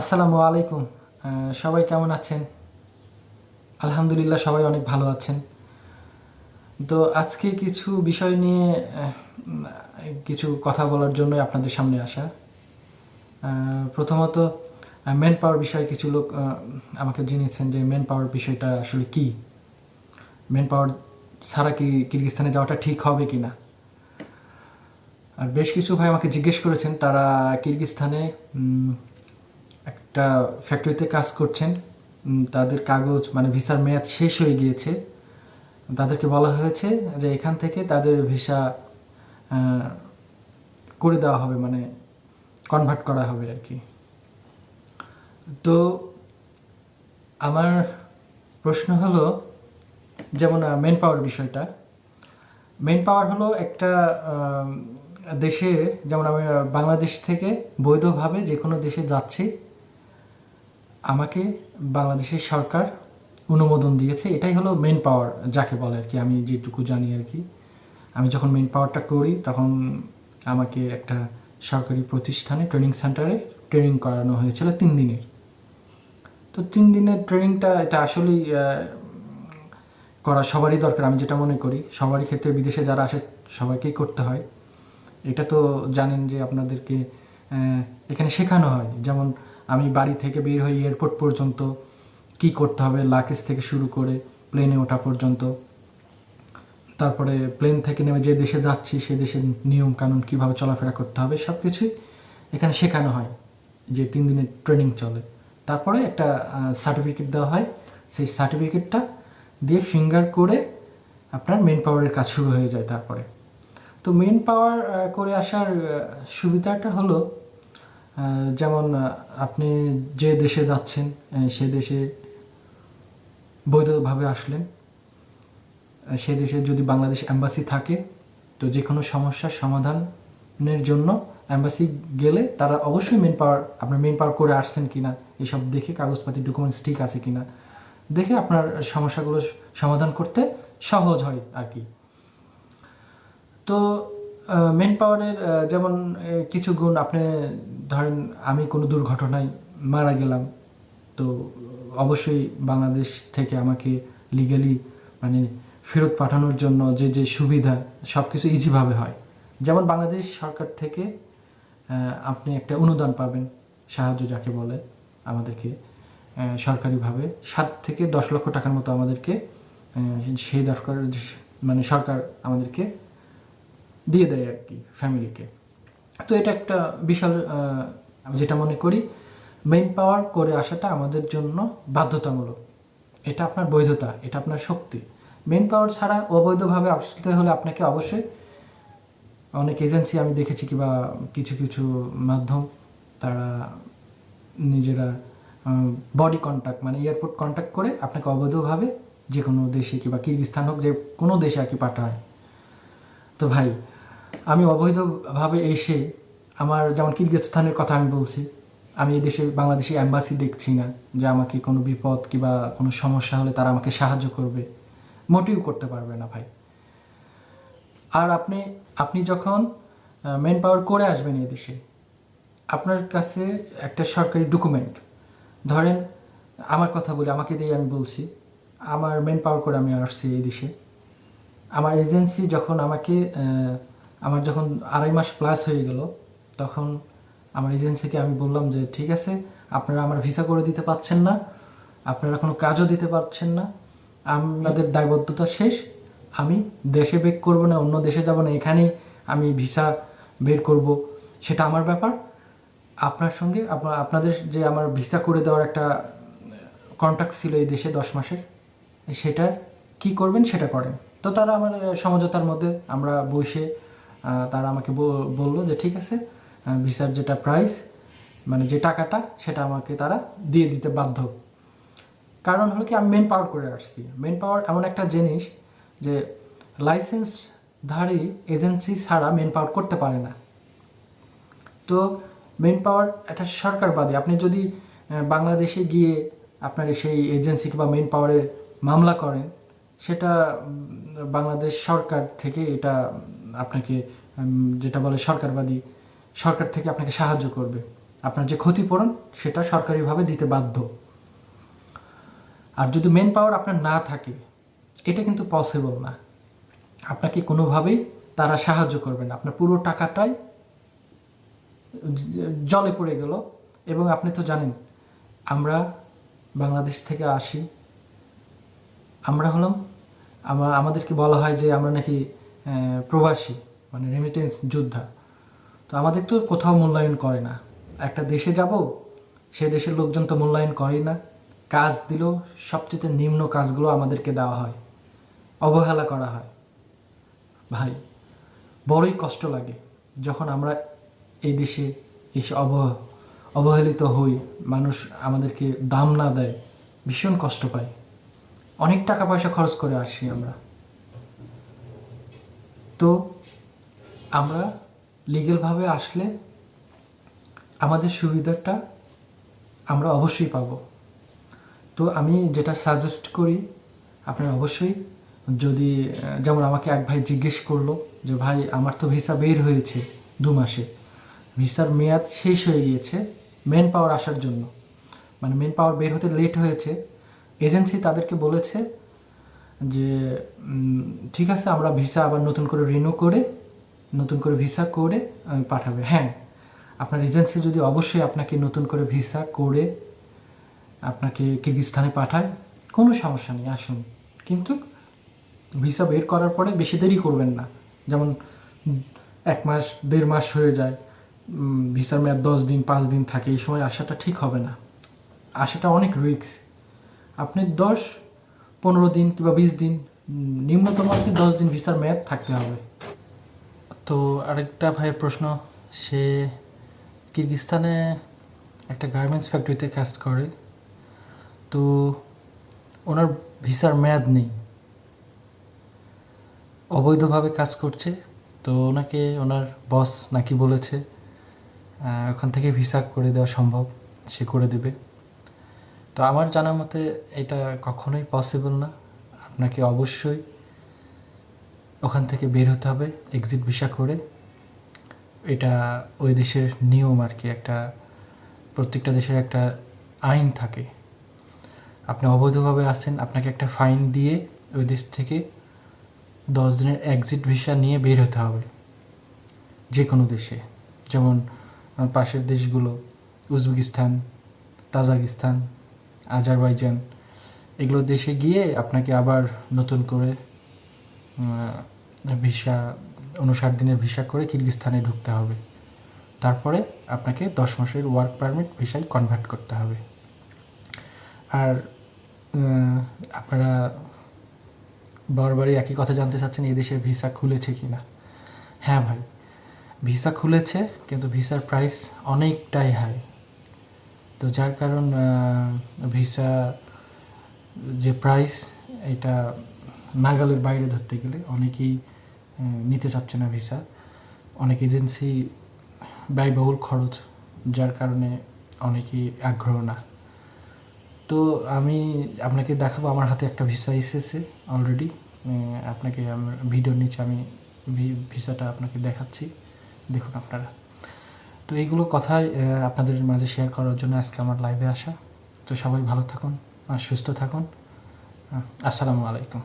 আসসালামু আলাইকুম। সবাই কেমন আছেন? আলহামদুলিল্লাহ সবাই অনেক ভালো আছেন। তো আজকে কিছু বিষয় নিয়ে কিছু কথা বলার জন্য আপনাদের সামনে আসা। প্রথমত মেন পাওয়ার বিষয়ে কিছু লোক আমাকে জেনেছেন যে মেন পাওয়ার বিষয়টা আসলে কি? মেন পাওয়ার ছাড়া কি কিরগিস্তানে যাওয়াটা ঠিক হবে কি না আর বেশ কিছু ভাই আমাকে জিজ্ঞেস করেছেন, তারা কিরগিস্তানে একটা ফ্যাক্টরিতে কাজ করছেন তাদের কাগজ মানে ভিসার মেয়াদ শেষ হয়ে গিয়েছে। তাদেরকে বলা হয়েছে যে এখান থেকে তাদের ভিসা করে দেওয়া হবে মানে কনভার্ট করা হবে আর কি। তো আমার প্রশ্ন হলো, যেমন মেন পাওয়ার বিষয়টা। মেন পাওয়ার হলো একটা দেশে যেমন আমি বাংলাদেশ থেকে বৈধভাবে যে কোনো দেশে যাচ্ছি আমাকে বাংলাদেশের সরকার অনুমোদন দিয়েছে। এটাই হলো মেন পাওয়ার যাকে বলে আর কি, আমি যেটুকু জানি আর কি। আমি যখন মেন পাওয়ারটা করি, তখন আমাকে একটা সরকারি প্রতিষ্ঠানে ট্রেনিং সেন্টারে ট্রেনিং করানো হয়েছিল তিন দিনের। তো তিন দিনের ট্রেনিংটা এটা আসলেই করা সবারই দরকার, আমি যেটা মনে করি। সবারই ক্ষেত্রে বিদেশে যারা আসে, সবাইকেই করতে হয়। এটা তো জানেন যে আপনাদেরকে এখানে শেখানো হয়। যেমন আমি বাড়ি থেকে বের হই এয়ারপোর্ট পর্যন্ত। কি করতে হবে? লাকেজ থেকে শুরু করে প্লেনে ওঠা পর্যন্ত। তারপরে প্লেন থেকে নেমে যে দেশে যাচ্ছি, সে দেশের নিয়ম কানুন কীভাবে চলাফেরা করতে হবে সব কিছুই এখানে শেখানো হয় যে তিন দিনের ট্রেনিং চলে। তারপরে একটা সার্টিফিকেট দেওয়া হয়। সেই সার্টিফিকেটটা দিয়ে ফিঙ্গার করে আপনার মেন পাওয়ারের কাজ শুরু হয়ে যায় তারপরে। তো মেন পাওয়ার করে আসার সুবিধাটা হলো যেমন আপনি যে দেশে যাচ্ছেন সে দেশে বৈধভাবে আসলেন সে দেশে যদি বাংলাদেশ অ্যাম্বাসি থাকে, তো যে কোনো সমস্যার সমাধানের জন্য অ্যাম্বাসি গেলে তারা অবশ্যই মেন পাওয়ার আপনার মেন পাওয়ার করে আসছেন কিনা, এসব দেখে কাগজপাতি ডকুমেন্টস ঠিক আছে কিনা, দেখে আপনার সমস্যাগুলো সমাধান করতে সহজ হয় আর কি। তো মেন পাওয়ারের যেমন কিছু গুণ, আপনি ধরেন, আমি কোনো দুর্ঘটনায় মারা গেলাম, তো অবশ্যই বাংলাদেশ থেকে আমাকে লিগালি মানে ফেরত পাঠানোর জন্য যে যে সুবিধা সব কিছু ইজিভাবে হয়। যেমন বাংলাদেশ সরকার থেকে আপনি একটা অনুদান পাবেন, সাহায্য যাকে বলে, আমাদেরকে সরকারিভাবে। সাত থেকে দশ লক্ষ টাকার মতো আমাদেরকে সেই দরকার মানে সরকার আমাদেরকে দিয়ে দেয় আর কি ফ্যামিলিকে তো এটা একটা বিশাল আমি যেটা মনে করি মেইন পাওয়ার করে আসাটা আমাদের জন্য বাধ্যতামূলক। এটা আপনার বৈধতা, এটা আপনার শক্তি। মেইন পাওয়ার ছাড়া অবৈধভাবে আসতে হলে আপনাকে অবশ্যই অনেক এজেন্সি আমি দেখেছি কিংবা কিছু কিছু মাধ্যম, তারা নিজেরা বডি কন্ট্যাক্ট মানে এয়ারপোর্ট কন্ট্যাক্ট করে আপনাকে অবৈধভাবে যে কোনো দেশে কিংবা কিরগিস্তান হোক যে কোনো দেশে আর কি পাঠায়। তো ভাই আমি অবৈধভাবে এসে আমার যেমন কিরগিজস্তানের কথা আমি বলছি, আমি এই দেশে, বাংলাদেশি অ্যাম্বাসি দেখছি না, যে আমাকে কোনো বিপদ কিংবা কোনো সমস্যা হলে তারা আমাকে সাহায্য করবে। মোটিভ করতে পারবে না ভাই। আর আপনি আপনি যখন মেন পাওয়ার করে আসবেন এই দেশে, আপনার কাছে একটা সরকারি ডকুমেন্ট ধরেন আমার কথা বলি, আমাকে দিয়ে আমি বলছি, আমার মেন পাওয়ার করে আমি আসছি এই দেশে, আমার এজেন্সি যখন আমাকে আমার যখন আড়াই মাস প্লাস হয়ে গেল, তখন আমার এজেন্সিকে আমি বললাম যে, ঠিক আছে, আপনারা আমার ভিসা করে দিতে পারছেন না, আপনারা কোনো কাজও দিতে পারছেন না আপনাদের দায়বদ্ধতা শেষ, আমি দেশে বেক করব না, অন্য দেশে যাব না, এখানেই আমি ভিসা বের করব। সেটা আমার ব্যাপার। আপনার সঙ্গে আপনার আপনাদের যে আমার ভিসা করে দেওয়ার একটা কন্ট্যাক্ট ছিল এই দেশে দশ মাসের, সেটার কি করবেন সেটা করেন। তো তারা আমার সমঝোতার মধ্যে আমরা বসে তারা আমাকে বল- বলল যে, ঠিক আছে ভিসার যেটা প্রাইস মানে যে টাকাটা, সেটা আমাকে তারা দিয়ে দিতে বাধ্য। কারণ হলো কি, আমি মেন পাওয়ার করে আসছি। মেন পাওয়ার এমন একটা জিনিস যে লাইসেন্সধারী এজেন্সি ছাড়া মেন পাওয়ার করতে পারে না। তো মেন পাওয়ার একটা সরকারবাদী, আপনি যদি বাংলাদেশে গিয়ে আপনার সেই এজেন্সি কিংবা মেন পাওয়ারে মামলা করেন, সেটা বাংলাদেশ সরকার থেকে এটা আপনাকে যেটা বলে সরকারবাদী, সরকার থেকে আপনাকে সাহায্য করবে। আপনার যে ক্ষতিপূরণ, সেটা সরকারিভাবে দিতে বাধ্য। আর যদি মেন পাওয়ার আপনার না থাকে, এটা কিন্তু পসিবল না। আপনাকে কোনোভাবেই তারা সাহায্য করবে না। আপনার পুরো টাকাটাই জলে পড়ে গেল। এবং আপনি তো জানেন, আমরা বাংলাদেশ থেকে আসি। আমরা হলাম আমাদেরকে বলা হয় যে আমরা নাকি প্রবাসী মানে রেমিটেন্স যোদ্ধা। তো আমাদের তো কোথাও মূল্যায়ন করে না। একটা দেশে যাব, সে দেশের লোকজন তো মূল্যায়ন করেই না। কাজ দিলেও সবচেয়ে নিম্ন কাজগুলো আমাদেরকে দেওয়া হয়। অবহেলা করা হয়। ভাই, বড়ই কষ্ট লাগে যখন আমরা এই দেশে এসে অব, অবহেলিত হই, মানুষ আমাদেরকে দাম না দেয়। ভীষণ কষ্ট পাই। অনেক টাকা পয়সা খরচ করে আসি আমরা। তো আমরা লিগেলভাবে আসলে আমাদের সুবিধাটা আমরা অবশ্যই পাব। তো আমি যেটা সাজেস্ট করি আপনি অবশ্যই যদি, যেমন আমাকে এক ভাই জিজ্ঞেস করল যে, ভাই, আমার তো ভিসা বের হয়েছে দু মাসে। ভিসার মেয়াদ শেষ হয়ে গিয়েছে মেন পাওয়ার আসার জন্য। মানে মেন পাওয়ার বের হতে লেট হয়েছে। এজেন্সি তাদেরকে বলেছে যে ঠিক আছে, আমরা ভিসা আবার নতুন করে রিনিউ করে, নতুন করে ভিসা করে পাঠাবে। হ্যাঁ আপনার এজেন্সি যদি অবশ্যই আপনাকে নতুন করে ভিসা করে, আপনাকে কিরগিস্তানে পাঠায়, কোনো সমস্যা নেই, আসুন। কিন্তু ভিসা বের করার পরে বেশি দেরি করবেন না। যেমন, এক মাস, দেড় মাস হয়ে যায় ভিসার মেয়াদ দশ দিন, পাঁচ দিন থাকে, এই সময় আসাটা ঠিক হবে না। আসাটা অনেক রিস্ক আপনি দশ পনেরো দিন কিংবা বিশ দিন নিম্নতম আর কি দশ দিন ভিসার মেয়াদ থাকতে হবে। তো আরেকটা ভাইয়ের প্রশ্ন, সে কিরগিস্তানে একটা গার্মেন্টস ফ্যাক্টরিতে কাজ করে। তো ওনার ভিসার মেয়াদ নেই। অবৈধভাবে কাজ করছে। তো ওনাকে ওনার বস নাকি বলেছে ওখান থেকে ভিসা করে দেওয়া সম্ভব, সে করে দেবে। তো আমার জানা মতে এটা কখনোই পসিবল না। আপনাকে অবশ্যই ওখান থেকে বের হতে হবে এক্সিট ভিসা করে। এটা ওই দেশের নিয়ম আর কি, একটা প্রত্যেকটা দেশের একটা আইন থাকে। আপনি অবৈধভাবে আসছেন আপনাকে একটা ফাইন দিয়ে ওই দেশ থেকে দশ দিনের এক্সিট ভিসা নিয়ে বের হতে হবে। যে কোনো দেশে। যেমন পাশের দেশগুলো, উজবেকিস্তান, তাজাকিস্তান আজারবাইজান, এগুলো দেশে গিয়ে আপনাকে আবার নতুন করে ভিসা উনষাট দিনের ভিসা করে কিরগিস্তানে ঢুকতে হবে। তারপরে আপনাকে দশ মাসের ওয়ার্ক পারমিট ভিসায় কনভার্ট করতে হবে। আর আপনারা বারবারই একই কথা জানতে চাচ্ছেন, এই দেশে ভিসা খুলেছে কি না হ্যাঁ ভাই, ভিসা খুলেছে, কিন্তু ভিসার প্রাইস অনেকটাই হাই তো যার কারণ ভিসা যে প্রাইস এটা নাগালের বাইরে ধরতে গেলে অনেকেই নিতে চাচ্ছে না ভিসা অনেক এজেন্সি ব্যয়বহুল খরচ, যার কারণে অনেকেই আগ্রহ না। তো আমি আপনাকে দেখাবো, আমার হাতে একটা ভিসা এসেছে অলরেডি আপনাকে আমার ভিডিওর নিচে আমি ভিসাটা আপনাকে দেখাচ্ছি। দেখুন আপনারা। তো এইগুলো কথাই আপনাদের মাঝে শেয়ার করার জন্য আজকে আমার লাইভে আসা। তো সবাই ভালো থাকুন আর সুস্থ থাকুন। আসসালামু আলাইকুম।